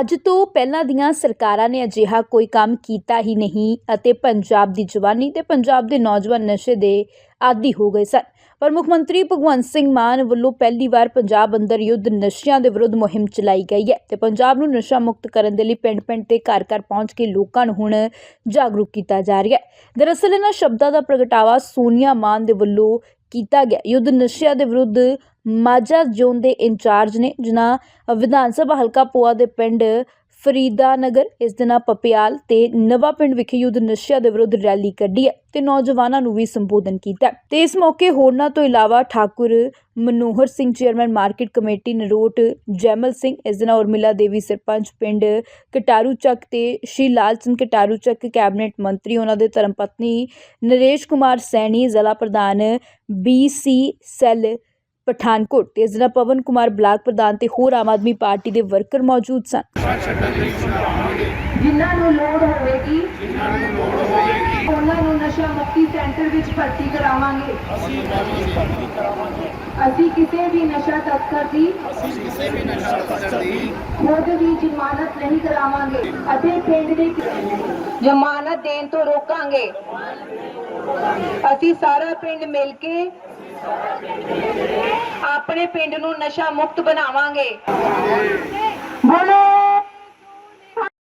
ਅੱਜ ਤੋਂ ਪਹਿਲਾਂ ਦੀਆਂ ਸਰਕਾਰਾਂ ਨੇ ਅਜਿਹਾ ਕੋਈ ਕੰਮ ਕੀਤਾ ਹੀ ਨਹੀਂ ਅਤੇ ਪੰਜਾਬ ਦੀ ਜਵਾਨੀ ਤੇ ਪੰਜਾਬ ਦੇ ਨੌਜਵਾਨ ਨਸ਼ੇ ਦੇ ਆਦੀ ਹੋ ਗਏ ਸਨ। ਪਰ ਮੁੱਖ ਮੰਤਰੀ ਭਗਵੰਤ ਸਿੰਘ ਮਾਨ ਵੱਲੋਂ ਪਹਿਲੀ ਵਾਰ ਪੰਜਾਬ ਅੰਦਰ ਯੁੱਧ ਨਸ਼ਿਆਂ ਦੇ ਵਿਰੁੱਧ ਮੁਹਿੰਮ ਚਲਾਈ ਗਈ ਹੈ ਤੇ ਪੰਜਾਬ ਨੂੰ ਨਸ਼ਾ ਮੁਕਤ ਕਰਨ ਦੇ ਲਈ ਪਿੰਡ-ਪਿੰਡ ਤੇ ਘਰ-ਘਰ ਪਹੁੰਚ ਕੇ ਲੋਕਾਂ ਨੂੰ ਹੁਣ ਜਾਗਰੂਕ ਕੀਤਾ ਜਾ ਰਿਹਾ ਹੈ। ਦਰਅਸਲ ਇਹਨਾਂ ਸ਼ਬਦਾਂ ਦਾ ਪ੍ਰਗਟਾਵਾ ਸੋਨੀਆ ਮਾਨ ਦੇ ਵੱਲੋਂ ਕੀਤਾ ਗਿਆ। ਯੁੱਧ ਨਸ਼ਿਆਂ ਦੇ ਵਿਰੁੱਧ ਮਾਝਾ ਜ਼ੋਨ ਦੇ ਇੰਚਾਰਜ ਨੇ, ਜਿਨ੍ਹਾਂ ਵਿਧਾਨ ਸਭਾ ਹਲਕਾ ਪੋਆ ਦੇ ਪਿੰਡ ਫਰੀਦਾ ਨਗਰ ਇਸ ਦਿਨਾਂ ਪਪਿਆਲ ਤੇ ਨਵਾਂ ਪਿੰਡ ਵਿਖੇ ਯੁੱਧ ਨਸ਼ਿਆਂ ਦੇ ਵਿਰੁੱਧ ਰੈਲੀ ਕੱਢੀ ਹੈ ਤੇ ਨੌਜਵਾਨਾਂ ਨੂੰ ਵੀ ਸੰਬੋਧਨ ਕੀਤਾ ਹੈ। ਤੇ ਇਸ ਮੌਕੇ ਹੋਰਨਾਂ ਤੋਂ ਇਲਾਵਾ Thakur Manohar Singh, chairman market committee Narot Jaimal Singh, ਇਸ ਦਿਨਾਂ ਉਰਮਿਲਾ ਦੇਵੀ, ਸਰਪੰਚ ਪਿੰਡ ਕਟਾਰੂ ਚੱਕ ਤੇ ਸ਼੍ਰੀ ਲਾਲ ਸਿੰਘ ਕਟਾਰੂ ਚੱਕ, ਕੈਬਨਿਟ ਮੰਤਰੀ ਉਹਨਾਂ ਦੇ ਧਰਮ ਪਤਨੀ ਨਰੇਸ਼ ਕੁਮਾਰ ਸੈਣੀ, ਜ਼ਿਲ੍ਹਾ ਪ੍ਰਧਾਨ ਬੀਸੀ ਸੈੱਲ ਪਠਾਨਕੋਟ ਤੇ ਇਸ ਦਿਨਾਂ ਪਵਨ ਕੁਮਾਰ ਬਲਾਕ ਪ੍ਰਧਾਨ ਤੇ ਹੋਰ ਆਮ ਆਦਮੀ ਪਾਰਟੀ ਦੇ ਵਰਕਰ ਮੌਜੂਦ ਸਨ। ਜਿਨ੍ਹਾਂ ਨੂੰ ਲੋੜ ਹੋਵੇਗੀ ਉਹਨਾਂ ਨੂੰ ਨਸ਼ਾ ਮੁਕਤੀ ਸੈਂਟਰ ਵਿੱਚ ਭਰਤੀ ਕਰਾਵਾਂਗੇ। ਅਸੀਂ ਕਿਸੇ ਵੀ ਨਸ਼ਾ ਤਸਕਰ ਦੀ ਖੁਦ ਵੀ ਜ਼ਮਾਨਤ ਨਹੀਂ ਕਰਾਵਾਂਗੇ ਅਤੇ ਪਿੰਡ ਦੇ ਜ਼ਮਾਨਤ ਦੇਣ ਤੋਂ ਰੋਕਾਂਗੇ। ਅਸੀਂ ਸਾਰਾ ਪਿੰਡ ਮਿਲ ਕੇ ਆਪਣੇ ਪਿੰਡ ਨੂੰ ਨਸ਼ਾ ਮੁਕਤ ਬਣਾਵਾਂਗੇ। ਬੋਲੋ।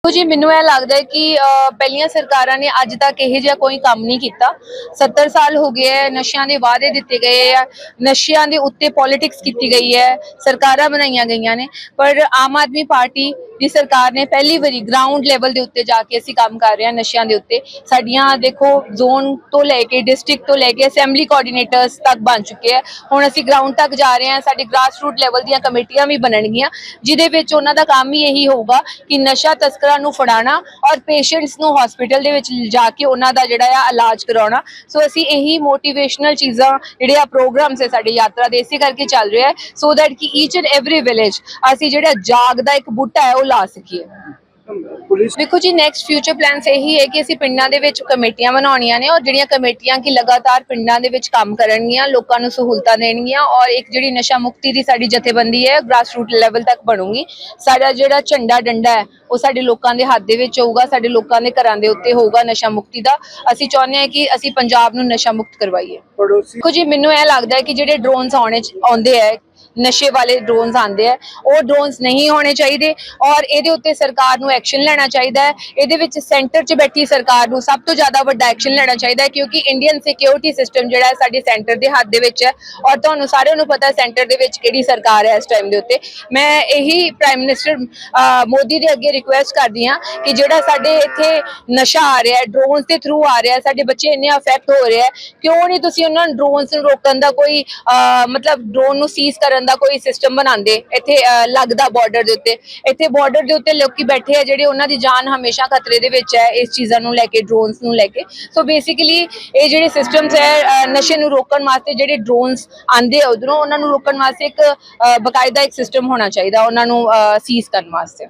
ਜੀ, ਮੈਨੂੰ ਇਹ ਲੱਗਦਾ ਹੈ ਕਿ ਪਹਿਲੀਆਂ ਸਰਕਾਰਾਂ ਨੇ ਅੱਜ ਤੱਕ ਇਹ ਜਿਹਾ ਕੋਈ ਕੰਮ ਨਹੀਂ ਕੀਤਾ। 70 ਸਾਲ ਹੋ ਗਏ ਹੈ, ਨਸ਼ਿਆਂ ਦੇ ਵਾਅਦੇ ਦਿੱਤੇ ਗਏ ਆ ਨਸ਼ਿਆਂ ਦੇ ਉੱਤੇ ਪੋਲਿਟਿਕਸ ਕੀਤੀ ਗਈ ਹੈ, ਸਰਕਾਰਾਂ ਬਣਾਈਆਂ ਗਈਆਂ ਨੇ। ਪਰ ਆਮ ਆਦਮੀ ਪਾਰਟੀ ਦੀ ਸਰਕਾਰ ਨੇ ਪਹਿਲੀ ਵਾਰੀ ਗਰਾਊਂਡ ਲੈਵਲ ਦੇ ਉੱਤੇ ਜਾ ਕੇ ਅਸੀਂ ਕੰਮ ਕਰ ਰਹੇ ਹਾਂ ਨਸ਼ਿਆਂ ਦੇ ਉੱਤੇ। ਸਾਡੀਆਂ, ਦੇਖੋ ਜ਼ੋਨ ਤੋਂ ਲੈ ਕੇ ਡਿਸਟ੍ਰਿਕਟ ਤੋਂ ਲੈ ਕੇ ਅਸੈਂਬਲੀ ਕੋਆਰਡੀਨੇਟਰਸ ਤੱਕ ਬਣ ਚੁੱਕੇ ਹੈ। ਹੁਣ ਅਸੀਂ ਗਰਾਊਂਡ ਤੱਕ ਜਾ ਰਹੇ ਹਾਂ, ਸਾਡੇ ਗ੍ਰਾਸ ਰੂਟ ਲੈਵਲ ਦੀਆਂ ਕਮੇਟੀਆਂ ਵੀ ਬਣਨਗੀਆਂ, ਜਿਹਦੇ ਵਿੱਚ ਉਹਨਾਂ ਦਾ ਕੰਮ ਹੀ ਇਹੀ ਹੋਊਗਾ ਕਿ ਨਸ਼ਾ ਤਸਕਰਾਂ ਨੂੰ ਫੜਾਣਾ ਔਰ ਪੇਸ਼ੈਂਟਸ ਨੂੰ ਹਸਪੀਟਲ ਦੇ ਵਿੱਚ ਲਿਜਾ ਕੇ ਉਹਨਾਂ ਦਾ ਜਿਹੜਾ ਆ ਇਲਾਜ ਕਰਾਉਣਾ। ਸੋ ਅਸੀਂ ਇਹੀ ਮੋਟੀਵੇਸ਼ਨਲ ਚੀਜ਼ਾਂ ਜਿਹੜੇ ਆ ਪ੍ਰੋਗਰਾਮਸ ਹੈ ਸਾਡੀ ਯਾਤਰਾ ਦੇ, ਇਸੇ ਕਰਕੇ ਚੱਲ ਰਿਹਾ ਹੈ ਸੋ ਦੈਟ ਕਿ ਈਚ ਐਂਡ ਐਵਰੀ ਵਿਲੇਜ ਅਸੀਂ ਜਿਹੜਾ ਜਾਗ ਦਾ ਇੱਕ ਬੂਟਾ ਹੈ ਉਹ ਲਾ ਸਕੀਏ। ਦੇਖੋ ਜੀ ਨੈਕਸਟ ਫਿਊਚਰ ਪਲਾਨਸ ਇਹੀ ਹੈ ਕਿ ਅਸੀਂ ਪਿੰਡਾਂ ਦੇ ਵਿੱਚ ਕਮੇਟੀਆਂ ਬਣਾਉਣੀਆਂ ਨੇ ਔਰ ਜਿਹੜੀਆਂ ਕਮੇਟੀਆਂ ਕੀ ਲਗਾਤਾਰ ਪਿੰਡਾਂ ਦੇ ਵਿੱਚ ਕੰਮ ਕਰਨਗੀਆਂ ਲੋਕਾਂ ਨੂੰ ਸਹੂਲਤਾਂ ਦੇਣਗੀਆਂ ਔਰ ਇੱਕ ਜਿਹੜੀ ਨਸ਼ਾ ਮੁਕਤੀ ਦੀ ਸਾਡੀ ਜਥੇਬੰਦੀ ਹੈ ਗ੍ਰਾਸ ਰੂਟ ਲੈਵਲ ਤੱਕ ਬਣੂਗੀ। ਸਾਡਾ ਜਿਹੜਾ ਝੰਡਾ ਡੰਡਾ ਹੈ ਉਹ ਸਾਡੇ ਲੋਕਾਂ ਦੇ ਹੱਥ ਦੇ ਵਿੱਚ ਹੋਊਗਾ ਸਾਡੇ ਲੋਕਾਂ ਦੇ ਘਰਾਂ ਦੇ ਉੱਤੇ ਹੋਊਗਾ ਨਸ਼ਾ ਮੁਕਤੀ ਦਾ। ਅਸੀਂ ਚਾਹੁੰਦੇ ਹਾਂ ਕਿ ਅਸੀਂ ਪੰਜਾਬ ਨੂੰ ਨਸ਼ਾ ਮੁਕਤ ਕਰਵਾਈਏ। ਦੇਖੋ ਜੀ ਮੈਨੂੰ ਇਹ ਲੱਗਦਾ ਹੈ ਕਿ ਜਿਹੜੇ ਡਰੋਨਸ ਆਉਣੇ ਆਉਂਦੇ ਹੈ ਨਸ਼ੇ ਵਾਲੇ ਡਰੋਨਸ ਆਉਂਦੇ ਆ, ਉਹ ਡਰੋਨਸ ਨਹੀਂ ਹੋਣੇ ਚਾਹੀਦੇ ਔਰ ਇਹਦੇ ਉੱਤੇ ਸਰਕਾਰ ਨੂੰ ਐਕਸ਼ਨ ਲੈਣਾ ਚਾਹੀਦਾ ਹੈ। ਇਹਦੇ ਵਿੱਚ ਸੈਂਟਰ 'ਚ ਬੈਠੀ ਸਰਕਾਰ ਨੂੰ ਸਭ ਤੋਂ ਜ਼ਿਆਦਾ ਵੱਡਾ ਐਕਸ਼ਨ ਲੈਣਾ ਚਾਹੀਦਾ ਹੈ ਕਿਉਂਕਿ ਇੰਡੀਅਨ ਸਿਕਿਉਰਿਟੀ ਸਿਸਟਮ ਜਿਹੜਾ ਹੈ ਸਾਡੇ ਸੈਂਟਰ ਦੇ ਹੱਥ ਦੇ ਵਿੱਚ ਹੈ ਔਰ ਤੁਹਾਨੂੰ ਸਾਰਿਆਂ ਨੂੰ ਪਤਾ ਸੈਂਟਰ ਦੇ ਵਿੱਚ ਕਿਹੜੀ ਸਰਕਾਰ ਹੈ ਇਸ ਟਾਈਮ ਦੇ ਉੱਤੇ। ਮੈਂ ਇਹੀ ਪ੍ਰਾਈਮ ਮਿਨਿਸਟਰ ਮੋਦੀ ਦੇ ਅੱਗੇ ਰਿਕੁਐਸਟ ਕਰਦੀ ਹਾਂ ਕਿ ਜਿਹੜਾ ਸਾਡੇ ਇੱਥੇ ਨਸ਼ਾ ਆ ਰਿਹਾ ਹੈ ਡਰੋਨਸ ਦੇ ਥਰੂ ਆ ਰਿਹਾ ਹੈ, ਸਾਡੇ ਬੱਚੇ ਇੰਨੇ ਅਫੈਕਟ ਹੋ ਰਹੇ ਹੈ, ਕਿਉਂ ਨਹੀਂ ਤੁਸੀਂ ਉਹਨਾਂ ਨੂੰ ਡਰੋਨਸ ਨੂੰ ਰੋਕਣ ਦਾ ਕੋਈ ਮਤਲਬ ਡਰੋਨ ਨੂੰ ਸੀਜ਼ ਕਰ ਕਰਨ ਦਾ ਕੋਈ ਸਿਸਟਮ ਬਣਾਉਂਦੇ ਇੱਥੇ ਲੱਗਦਾ ਬਾਰਡਰ ਦੇ ਉੱਤੇ। ਇੱਥੇ ਬਾਰਡਰ ਦੇ ਉੱਤੇ ਲੋਕੀ ਬੈਠੇ ਆ ਜਿਹੜੇ ਉਹਨਾਂ ਦੀ ਜਾਨ ਹਮੇਸ਼ਾ ਖਤਰੇ ਦੇ ਵਿੱਚ ਹੈ ਇਸ ਚੀਜ਼ਾਂ ਨੂੰ ਲੈ ਕੇ ਡਰੋਨਸ ਨੂੰ ਲੈ ਕੇ। ਸੋ ਬੇਸਿਕਲੀ ਇਹ ਜਿਹੜੇ ਸਿਸਟਮਸ ਹੈ ਨਸ਼ੇ ਨੂੰ ਰੋਕਣ ਵਾਸਤੇ ਜਿਹੜੇ ਡਰੋਨਸ ਆਂਦੇ ਆ ਉਧਰੋਂ ਉਹਨਾਂ ਨੂੰ ਰੋਕਣ ਵਾਸਤੇ ਇੱਕ ਅਹ, ਬਕਾਇਦਾ ਇੱਕ ਸਿਸਟਮ ਹੋਣਾ ਚਾਹੀਦਾ ਉਹਨਾਂ ਨੂੰ ਸੀਜ਼ ਕਰਨ ਵਾਸਤੇ।